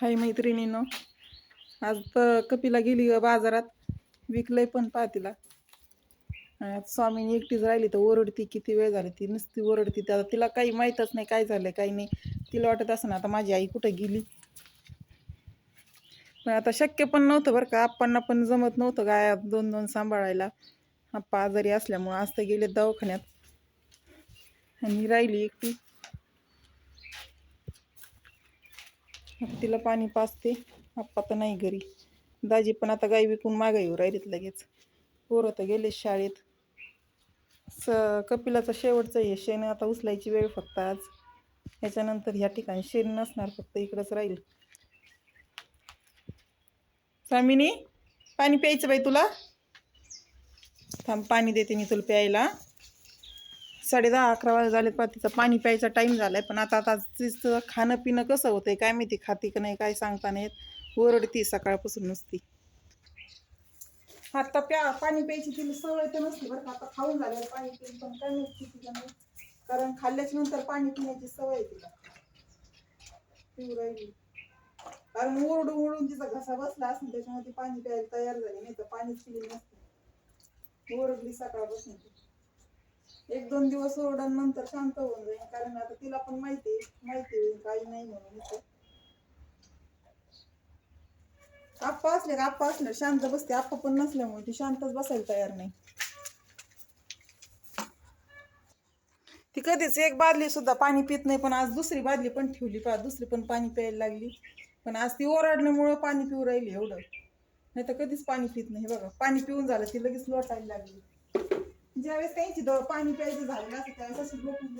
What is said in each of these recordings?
हाय मैत्रिणीनं आज तर कपिला गेली बाजारात. विकलंय पण पहा तिला. आज स्वामीनी एकटीच राहिली तर ओरडती किती वेळ झाली ती नुसती ओरडती. तर तिला काही माहीतच नाही काय झालं काही नाही. तिला वाटत असं आता माझी आई कुठं गेली? पण आता शक्य पण नव्हतं बरं का. आप्पांना पण जमत नव्हतं गाया दोन दोन सांभाळायला. आप्पा आजारी असल्यामुळं आज तर गेले दवाखान्यात. आणि राहिली एकटी. तिला पाणी पाचते आप्पा तर नाही घरी. दाजी पण आता गाई विकून मागाईवर राहिलीत लगेच. पोरं तर गेले शाळेत. स कपिलाचं शेवटचं हे शेण आता उचलायची वेळ फक्त आज. याच्यानंतर ह्या ठिकाणी शेण नसणार फक्त इकडंच राहील. सामिनी पाणी प्यायचं बाई तुला? थांब पाणी देते मी तुला प्यायला. साडे दहा अकरा वाजता झालेत पा तिचा पाणी प्यायचा टाईम झालाय. पण आता आता तिचं खाणं पिणं कसं होतंय? काय माहिती खाती का नाही काय सांगता नाही ओरडती सकाळपासून नुसती. आता प्या पाणी प्यायची तिला सवय तर नसती बरं का. आता खाऊन झालं पाणी पिऊन पण काय माहिती तिला नाही. कारण खाल्ल्याच्या नंतर पाणी पिण्याची सवय आहे तिला. पिऊ राहिली. कारण ओरडून ओरडून तिचा घसा बसला असेल त्याच्यामध्ये ती पाणी प्यायला तयार झाली नाही तर पाणीच पिली नसते. ओरडली सकाळपासून ती. एक दोन दिवस ओरडून नंतर शांत होऊन जाईल कारण आता तिला पण माहिती माहिती होईल काही नाही म्हणून आप्पा असले का आप्पा असले शांत बसते. आप्पा पण नसल्यामुळे ती शांतच बसायला तयार नाही. ती कधीच एक बादली सुद्धा पाणी पित नाही पण आज दुसरी बादली पण ठेवली. पा दुसरी पण पाणी प्यायला लागली. पण आज ती ओरडण्यामुळं पाणी पिऊ राहिली एवढं. नाही तर कधीच पाणी पित नाही हे बघा. पाणी पिऊन झालं ती लगेच लोटायला लागली. ज्यावेळेस त्यांची द- पाणी प्यायचं झालं असं त्यावेळेस अशी लोटून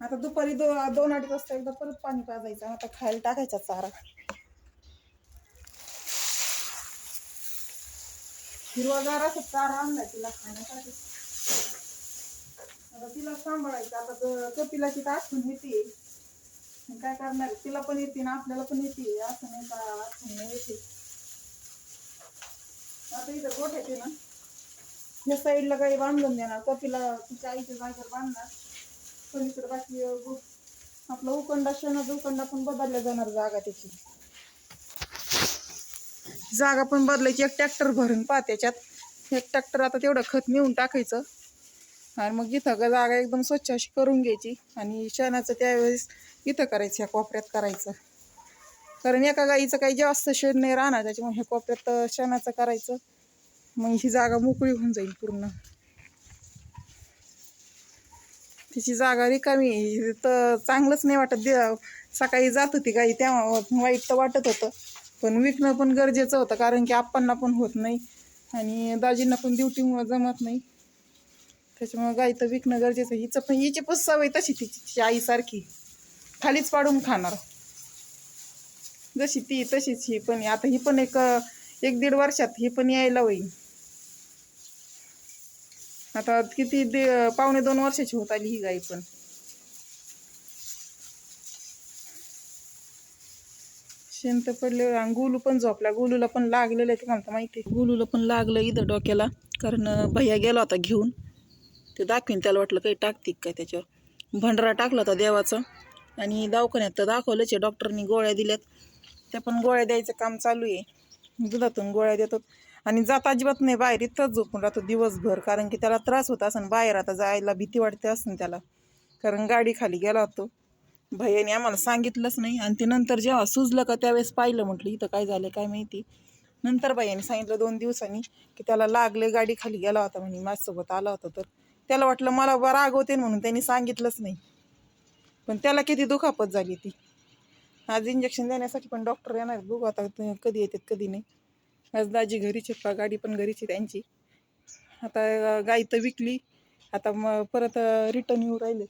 आता दुपारी दो दोन अडीच वाजता एकदा परत पाणी पाजायचं आता खायला टाकायचा चारा. हिरवागार असं चारा आणला तिला खाण्यासाठी. आता तिला सांभाळायचं आता ग- कपिलाची तर आठवण येते. काय करणार तिला पण येते ना आपल्याला पण येते. असं नाही का आठवण येते. आता इथं गोठ येते ना या साईडला काही बांधून देणार. कपिला तिच्या आईच्या जागेवर बांधणार. पलीकडे बाकी आपला उकंडा शेणाचा उकंडा पण बदलल्या जाणार जागा त्याची. जागा पण बदलायची. एक ट्रॅक्टर भरून पा त्याच्यात. एक ट्रॅक्टर आता तेवढं खत नेऊन टाकायचं. आणि मग इथं जागा एकदम स्वच्छ अशी करून घ्यायची. आणि शेणाचं त्यावेळेस इथं करायचं ह्या कोपऱ्यात करायचं. कारण एका गाईचं काही जास्त शेण नाही राहणार त्याच्यामुळे हे कोपऱ्यात शेणाचं करायचं. मग ही जागा मोकळी होऊन जाईल पूर्ण. तिची जागा रिकामी तर चांगलंच नाही वाटत. दे सकाळी जात होती गाई तेव्हा वाईट तर वाटत होतं. पण विकणं पण गरजेचं होतं कारण की आप्पांना पण होत नाही. आणि दाजींना पण ड्युटीमुळं जमत नाही. त्याच्यामुळं गाई तर विकणं गरजेचं आहे. हिचं पण हिची पण सवय तशी तिची. तिची आईसारखी खालीच पाडून खाणार. जशी ती तशीच ही पण आता ही पण एक एक दीड वर्षात ही पण यायला होईल. आता किती दे पावणे दोन वर्षाची होत आली ही गाई पण. शेंत पडले आणि गुलू पण झोपला. गुलूला पण लागलेलं आहे तुम्हाला माहिती आहे. गुलूला पण लागलं इथं डोक्याला कारण भैया गेला होता घेऊन. ते दाखवीन त्याला वाटलं काही टाकतील काय त्याच्यावर. भंडारा टाकला होता देवाचा. आणि दवाखान्यात तर दाखवलंच आहे. डॉक्टरनी गोळ्या दिल्यात. त्या पण गोळ्या द्यायचं काम चालू आहे. दुधातून गोळ्या देतात. आणि जात अजिबात नाही बाहेर इथंच झोपून राहतो दिवसभर. कारण की त्याला त्रास होत असं बाहेर आता जायला भीती वाटते असं त्याला. कारण गाडी खाली गेला होतो. भैयाने आम्हाला सांगितलंच नाही. आणि ते नंतर जेव्हा सुजलं का त्यावेळेस पाहिलं म्हटलं इथं काय झालं काय माहिती? नंतर भैयाने सांगितलं दोन दिवसांनी की त्याला लागले गाडी खाली गेला होता म्हणे माझ्यासोबत आला होता तर. त्याला वाटलं मला बरं रागवते म्हणून त्यांनी सांगितलंच नाही. पण त्याला किती दुखापत झाली ती. आज इंजेक्शन देण्यासाठी पण डॉक्टर येणार. बघू आता कधी येतात कधी नाही. आज दाजी घरीच आहेत का गाडी पण घरीच आहे त्यांची. आता गाई तर विकली. आता मग परत रिटर्न येऊ राहिले.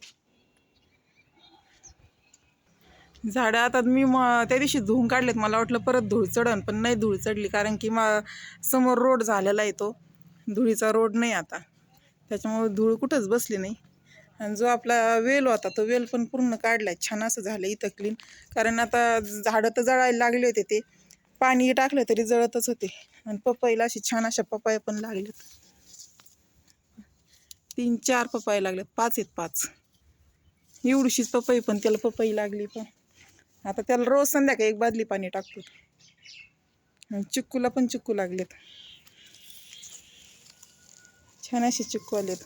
झाडं आता मी म त्या दिवशी धुवून काढलेत. मला वाटलं परत धूळ चढन पण नाही धूळ चढली. कारण की मा समोर रोड झालेला आहे तो. धुळीचा रोड नाही आता. त्याच्यामुळे धूळ कुठंच बसली नाही. आणि जो आपला वेल होता तो वेल पण पूर्ण काढलाय. छान असं झालं इथं क्लीन कारण आता झाडं तर जळायला लागले होते ते. पाणी टाकलं तरी जळतच होते. आणि पपईला अशी छान अशा पपाया पण लागल्यात. तीन चार पपाया लागल्यात. पाच आहेत पाच. एवढीशीच पपई पण त्याला पपई लागली पण. आता त्याला रोज संध्याकाळी एक बादली पाणी टाकतो. आणि चिक्कूला पण चिक्कू लागलेत. छान असे चिक्कू आलेत.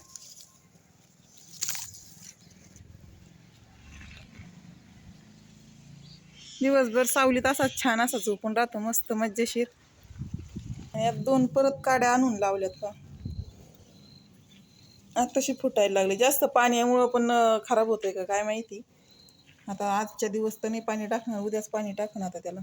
दिवसभर सावलीत असाच छान असा झोपून राहतो मस्त मज्जेशीर आणि यात दोन परत काड्या आणून लावल्यात का आताशी फुटायला लागले. जास्त पाण्यामुळं पण खराब होतंय का काय माहिती. आता आजच्या दिवस तर नाही पाणी टाकणार उद्याच पाणी टाकणार आता त्याला.